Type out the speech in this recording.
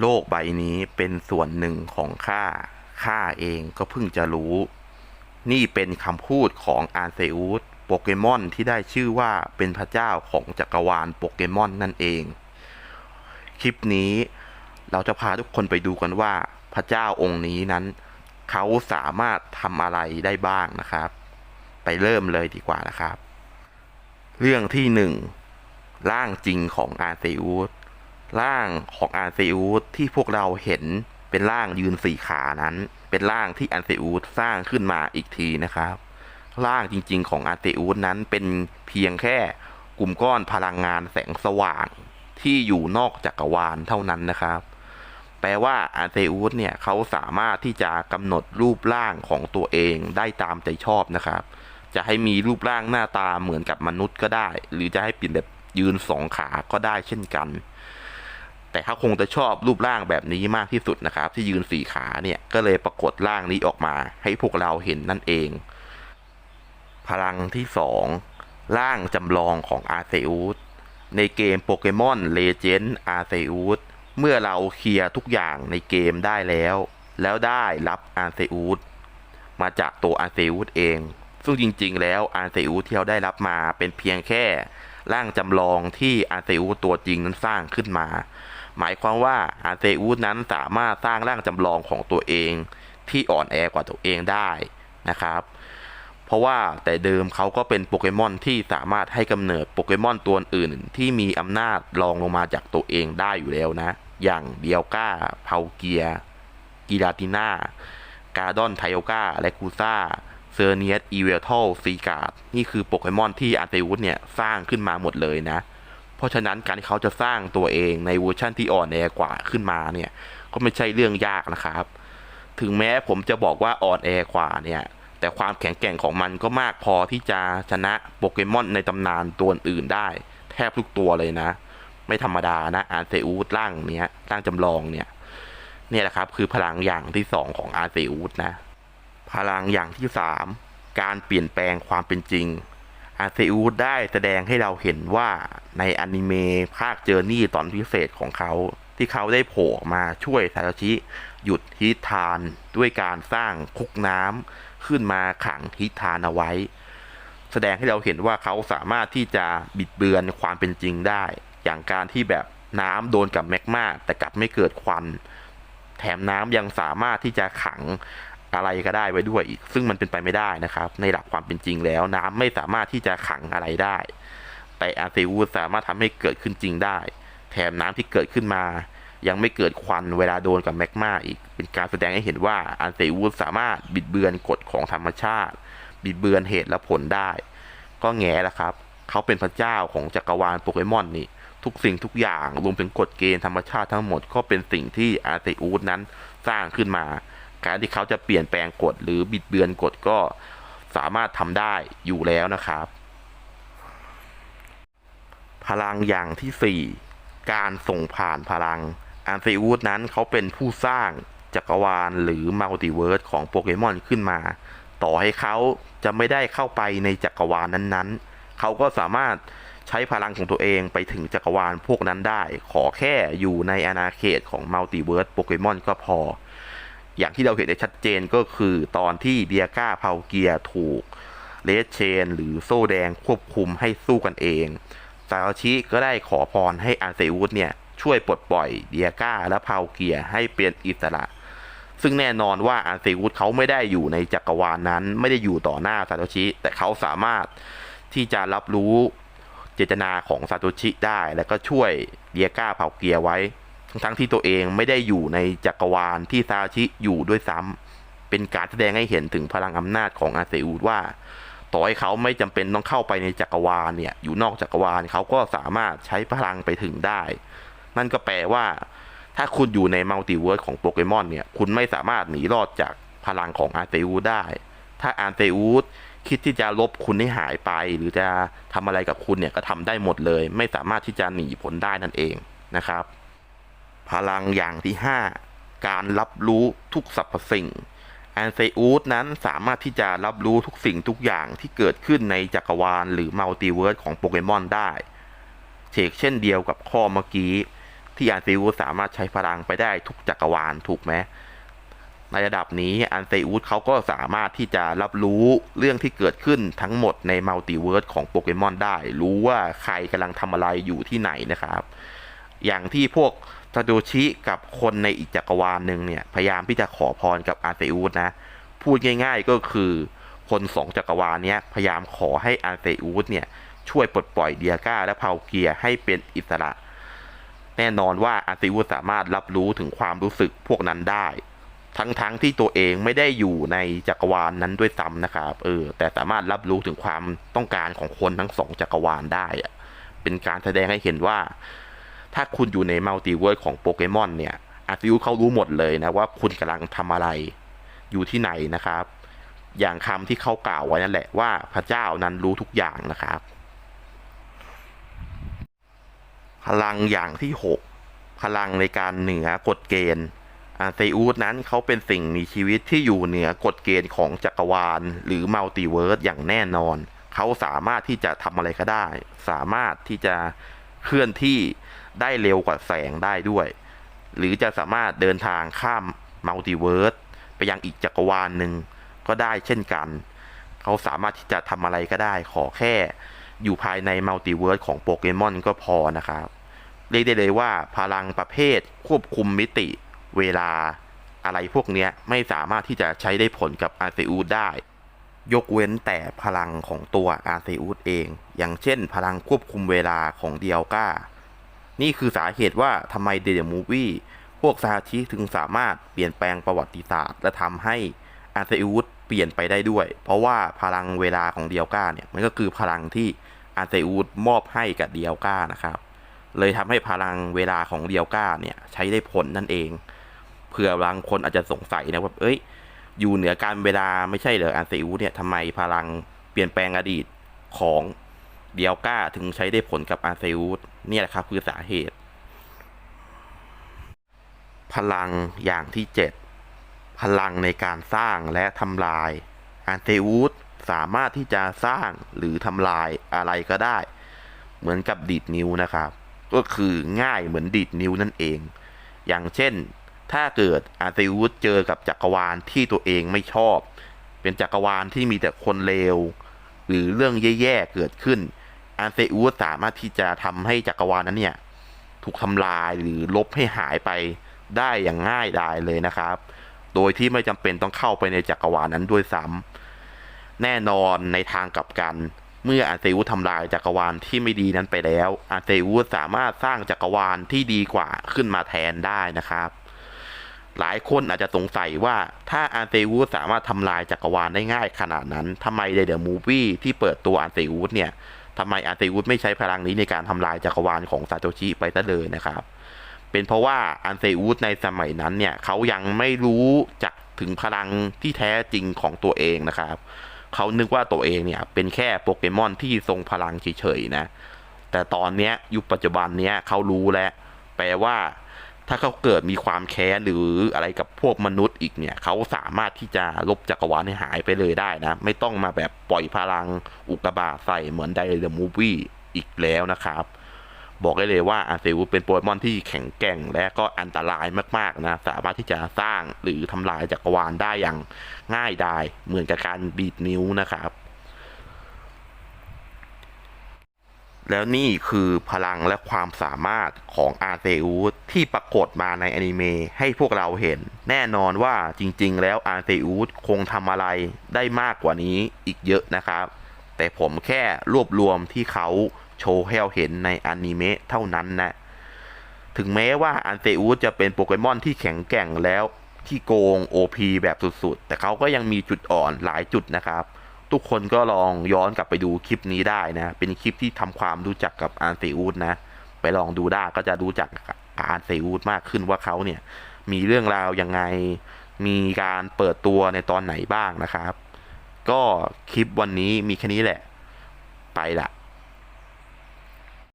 โลกใบนี้เป็นส่วนหนึ่งของข้า ข้าเองก็เพิ่งจะรู้ นี่เป็นคำพูดของอาร์เซอุสโปเกมอนที่ได้ชื่อว่าเป็นพระเจ้าของจักรวาลโปเกมอนนั่นเอง คลิปนี้เราจะพาทุกคนไปดูกันว่าพระเจ้าองค์นี้นั้น เขาสามารถทำอะไรได้บ้างนะครับ ไปเริ่มเลยดีกว่านะครับ เรื่องที่หนึ่งร่างจริงของอาร์เซอุส ร่างของอาร์เซอุสที่พวกเราเห็นเป็นร่างยืนสี่ขานั้น เป็นร่างที่อาร์เซอุสสร้างขึ้นมาอีกทีนะครับ ร่างจริงๆของอาร์เซอุสนั้นเป็นเพียงแค่กลุ่มก้อนพลังงานแสงสว่างที่อยู่นอกจักรวาลเท่านั้นนะครับ แปลว่าอาร์เซอุสเนี่ยเขาสามารถที่จะกำหนดรูปร่างของตัวเองได้ตามใจชอบนะครับ จะให้มีรูปร่างหน้าตาเหมือนกับมนุษย์ก็ได้ หรือจะให้เปลี่ยนแบบยืนสองขาก็ได้เช่นกัน แต่เขาคงจะชอบรูปร่างแบบนี้มากที่สุดนะครับ ที่ยืนสี่ขาเนี่ยก็เลยปรากฏร่างนี้ออกมา ให้พวกเราเห็นนั่นเอง พลังที่สองร่างจำลองของอาร์เซอุสในเกมโปเกมอนเลเจนด์อาร์เซอุสเมื่อเราเคลียร์ทุกอย่างในเกมได้แล้ว แล้วได้รับอาร์เซอุสมาจากตัวอาร์เซอุสเอง ซึ่งจริง ๆ แล้วอาร์เซอุสที่เราได้รับมาเป็นเพียงแค่ร่างจำลองที่อาร์เซอุสตัวจริงนั้นสร้างขึ้นมา หมายความว่าอาร์เซอุสนั้นสามารถสร้างร่างจำลองของตัวเองที่อ่อนแอกว่าตัวเองได้นะครับ เพราะว่าแต่เดิมเขาก็เป็นโปเกมอนที่สามารถให้กำเนิดโปเกมอนตัวอื่นที่มีอำนาจรองลงมาจากตัวเองได้อยู่แล้วนะ อย่างเดียวก้าเพาเกียกีราติน่าการ์ดอนไทโอก้าและคูซ่าเซอร์เนียสอีเวลทัลซีการ์ดนี่คือโปเกมอนที่อาร์เตวุสเนี่ย สร้างขึ้นมาหมดเลยนะ เพราะฉะนั้นการที่เขาจะสร้างตัวเองในเวอร์ชั่นที่อ่อนแอกว่าขึ้นมาเนี่ย ก็ไม่ใช่เรื่องยากนะครับ ถึงแม้ผมจะบอกว่าอ่อนแอกว่าเนี่ย แต่ความแข็งแกร่งของมันก็มากพอที่จะชนะโปเกมอนในตำนานตัวอื่นได้ แทบทุกตัวเลยนะ ไม่ธรรมดานะอาร์เซอูสร่างเนี้ยร่างจำลองเนี่ยเนี่ยแหละครับ คือพลังอย่างที่สองของอาร์เซอูสนะ พลังอย่างที่สามการเปลี่ยนแปลงความเป็นจริง อาเซอูสได้แสดงให้เราเห็นว่าในอนิเมะภาคเจอร์นี่ตอนพิเศษของเขา ที่เขาได้โผล่มาช่วยซาโตชิหยุดฮิทาน ด้วยการสร้างคุกน้ำขึ้นมาขังฮิทานเอาไว้ แสดงให้เราเห็นว่าเขาสามารถที่จะบิดเบือนความเป็นจริงได้ อย่างการที่แบบน้ำโดนกับแมกมาแต่กลับไม่เกิดควัน แถมน้ำยังสามารถที่จะขัง อะไรก็ได้ไว้ด้วยอีก ซึ่งมันเป็นไปไม่ได้นะครับ ในหลักความเป็นจริงแล้ว น้ำไม่สามารถที่จะขังอะไรได้ แต่อาร์เซอูสสามารถทำให้เกิดขึ้นจริงได้ แถมน้ำที่เกิดขึ้นมา ยังไม่เกิดควันเวลาโดนกับแมกมาอีก เป็นการแสดงให้เห็นว่าอาร์เซอูสสามารถบิดเบือนกฎของธรรมชาติ บิดเบือนเหตุและผลได้ ก็แง่ละครับ เขาเป็นพระเจ้าของจักรวาลโปเกมอนนี่ทุกสิ่งทุกอย่างรวมถึงกฎเกณฑ์ธรรมชาติทั้งหมดก็เป็นสิ่งที่อาร์เซอูสนั้นสร้างขึ้นมา การที่เขาจะเปลี่ยนแปลงกฎหรือบิดเบือนกฎก็สามารถทำได้อยู่แล้วนะครับ พลังอย่างที่ 4 การส่งผ่านพลังอันเซอูสนั้นเขาเป็นผู้สร้างจักรวาลหรือมัลติเวิร์สของโปเกมอนขึ้นมา ต่อให้เขาจะไม่ได้เข้าไปในจักรวาลนั้นๆ เขาก็สามารถใช้พลังของตัวเองไปถึงจักรวาลพวกนั้นได้ ขอแค่อยู่ในอาณาเขตของมัลติเวิร์สโปเกมอนก็พอ อย่างที่เราเห็นได้ชัดเจนก็คือตอนที่เดียก้าเพาเกียถูกเลสเชน หรือโซ่แดงควบคุมให้สู้กันเองซาโอชิก็ได้ขอพรให้อาเซอุสเนี่ยช่วยปลดปล่อยเดียก้าและเพาเกียให้เป็นอิสระ ซึ่งแน่นอนว่าอาเซอุสเขาไม่ได้อยู่ในจักรวาลนั้น ไม่ได้อยู่ต่อหน้าซาโตชิ แต่เขาสามารถที่จะรับรู้เจตนาของซาโตชิได้ แล้วก็ช่วยเดียก้าเผาเกียไว้ ทั้งที่ตัวเองไม่ได้อยู่ในจักรวาลที่ซาชิอยู่ด้วยซ้ำเป็นการแสดงให้เห็นถึงพลังอำนาจของอาเซอุสว่า ต่อให้เขาไม่จำเป็นต้องเข้าไปในจักรวาลเนี่ย อยู่นอกจักรวาลเขาก็สามารถใช้พลังไปถึงได้ นั่นก็แปลว่า ถ้าคุณอยู่ในมัลติเวิร์สของโปเกมอนเนี่ย คุณไม่สามารถหนีรอดจากพลังของอาร์เซอูสได้ ถ้าอาร์เซอูสคิดที่จะลบคุณให้หายไป หรือจะทำอะไรกับคุณเนี่ยก็ทำได้หมดเลย ไม่สามารถที่จะหนีผลได้นั่นเองนะครับ พลังอย่างที่ 5 การรับรู้ทุกสรรพสิ่งแอนเซอูสนั้นสามารถที่จะรับรู้ทุกสิ่งทุกอย่างที่เกิดขึ้นในจักรวาลหรือมัลติเวิร์สของโปเกมอนได้เชกเช่นเดียวกับข้อเมื่อกี้ ที่อันเซอุสสามารถใช้พลังไปได้ทุกจักรวาลถูกไหมในระดับนี้อันเซอุสเขาก็สามารถที่จะรับรู้เรื่องที่เกิดขึ้นทั้งหมดในมัลติเวิร์สของโปเกมอนได้ รู้ว่าใครกำลังทำอะไรอยู่ที่ไหนนะครับ อย่างที่พวก ซาโดชิกับคนในอีกจักรวาลหนึ่งเนี่ย พยายามที่จะขอพรกับอาร์เซอุสนะ พูดง่าย ๆก็คือคนสองจักรวาลเนี้ยพยายามขอให้อาร์เซอุสเนี่ยช่วยปลดปล่อยเดียก้าและเพาเกียร์ให้เป็นอิสระ แน่นอนว่าอาร์เซอุสสามารถรับรู้ถึงความรู้สึกพวกนั้นได้ ทั้งๆทที่ตัวเองไม่ได้อยู่ในจักรวาลนั้นด้วยซ้ำนะครับเออแต่สามารถรับรู้ถึงความต้องการของคนทั้งสองจักรวาลได้อะเป็นการแสดงให้เห็นว่า ถ้าคุณอยู่ในมัลติเวิร์สของโปเกมอนเนี่ยอาร์ซิวเขารู้หมดเลยนะว่าคุณกำลังทำอะไร อยู่ที่ไหนนะครับ อย่างคำที่เขากล่าวไว้นั่นแหละว่าพระเจ้านั้นรู้ทุกอย่างนะครับ พลังอย่างที่ 6 พลังในการเหนือกฎเกณฑ์อาเซอูสนั้นเขาเป็นสิ่งมีชีวิตที่อยู่เหนือกฎเกณฑ์ของจักรวาล หรือมัลติเวิร์สอย่างแน่นอน เขาสามารถที่จะทำอะไรก็ได้ สามารถที่จะเคลื่อนที่ ได้เร็วกว่าแสงได้ด้วย หรือจะสามารถเดินทางข้ามมัลติเวิร์สไปยังอีกจักรวาลหนึ่งก็ได้เช่นกัน เขาสามารถที่จะทำอะไรก็ได้ขอแค่อยู่ภายในมัลติเวิร์สของโปเกมอนก็พอนะครับ เรียกได้เลยว่าพลังประเภทควบคุมมิติเวลาอะไรพวกนี้ไม่สามารถที่จะใช้ได้ผลกับอาร์เซอูสได้ ยกเว้นแต่พลังของตัวอาร์เซอูสเอง อย่างเช่นพลังควบคุมเวลาของเดียวก้า นี่คือสาเหตุว่าทำไมเด e มูวี่พวกซาชิถึงสามารถเปลี่ยนแปลงประวัติศาสตร์ และทำให้อาร์เซอูสเปลี่ยนไปได้ด้วย เพราะว่าพลังเวลาของเดียวก้าเนี่ยมันก็คือพลังที่อาร์เซอูสมอบให้กับเดียวก้านะครับ เลยทำให้พลังเวลาของเดียวก้าเนี่ยใช้ได้ผลนั่นเองเผื่อบางคนอาจจะสงสัยนะว่าเอ้ย อยู่เหนือการเวลาไม่ใช่เหรออาร์เซอูสเนี่ยทำไมพลังเปลี่ยนแปลงอดีตของ เดียวก้าถึงใช้ได้ผลกับอาร์เซอูสเนี่ยแหละครับคือสาเหตุ พลังอย่างที่ 7 พลังในการสร้างและทำลาย อาร์เซอูสสามารถที่จะสร้างหรือทำลายอะไรก็ได้ เหมือนกับดีดนิ้วนะครับ ก็คือง่ายเหมือนดีดนิ้วนั่นเอง อย่างเช่น ถ้าเกิดอาร์เซอูสเจอกับจักรวาลที่ตัวเองไม่ชอบ เป็นจักรวาลที่มีแต่คนเลวหรือเรื่องแย่ๆเกิดขึ้น อาร์เซอูสสามารถที่จะทำให้จักรวาลนั้นเนี่ย ถูกทำลายหรือลบให้หายไปได้อย่างง่ายดายเลยนะครับ โดยที่ไม่จำเป็นต้องเข้าไปในจักรวาลนั้นด้วยซ้ำแน่นอนในทางกลับกัน เมื่ออาร์เซอุสทำลายจักรวาลที่ไม่ดีนั้นไปแล้วอาร์เซอุสสามารถสร้างจักรวาลที่ดีกว่าขึ้นมาแทนได้นะครับหลายคนอาจจะสงสัยว่าถ้าอาร์เซอุสสามารถทำลายจักรวาลได้ง่ายขนาดนั้นทำไมในเดอะมูฟวี่ที่เปิดตัวอาร์เซอุสเนี่ย ทำไมอาร์เซอุสไม่ใช้พลังนี้ในการทำลายจักรวาลของซาโตชิไปซะเลยนะครับ เป็นเพราะว่าอันเซอุสในสมัยนั้นเนี่ยเขายังไม่รู้จักถึงพลังที่แท้จริงของตัวเองนะครับเขานึกว่าตัวเองเนี่ยเป็นแค่โปเกมอนที่ทรงพลังเฉยๆนะ แต่ตอนเนี้ยยุคปัจจุบันเนี้ยเขารู้แล้วแปลว่า ถ้าเขาเกิดมีความแค้นหรืออะไรกับพวกมนุษย์อีกเนี่ยเขาสามารถที่จะลบจักรวาลให้หายไปเลยได้นะ ไม่ต้องมาแบบปล่อยพลังอุกกาบาตใส่เหมือนไดเดอะมูฟวี่อีกแล้วนะครับบอกได้เลยว่าอาเซอุเป็นโปเกมอนที่แข็งแกร่งและก็อันตรายมากๆนะ สามารถที่จะสร้างหรือทำลายจักรวาลได้อย่างง่ายดายเหมือนกับการบีดนิ้วนะครับ แล้วนี่คือพลังและความสามารถของอาเซอุสที่ปรากฏมาในอนิเมะให้พวกเราเห็น แน่นอนว่าจริงๆ แล้วอาเซอุสคงทำอะไรได้มากกว่านี้อีกเยอะนะครับ แต่ผมแค่รวบรวมที่เขาโชว์ให้เราเห็นในอนิเมะเท่านั้นนะ ถึงแม้ว่าอันเซอุสจะเป็นโปเกมอนที่แข็งแกร่งแล้วที่โกง OP แบบสุดๆ แต่เขาก็ยังมีจุดอ่อนหลายจุดนะครับ ทุกคนก็ลองย้อนกลับไปดูคลิปนี้ได้นะ เป็นคลิปที่ทำความรู้จักกับอานเซอุสนะ ไปลองดูได้ก็จะรู้จักกับอันเซอูดมากขึ้นว่าเขาเนี่ยมีเรื่องราวยังไง มีการเปิดตัวในตอนไหนบ้างนะครับ ก็คลิปวันนี้มีแค่นี้แหละ ไปละ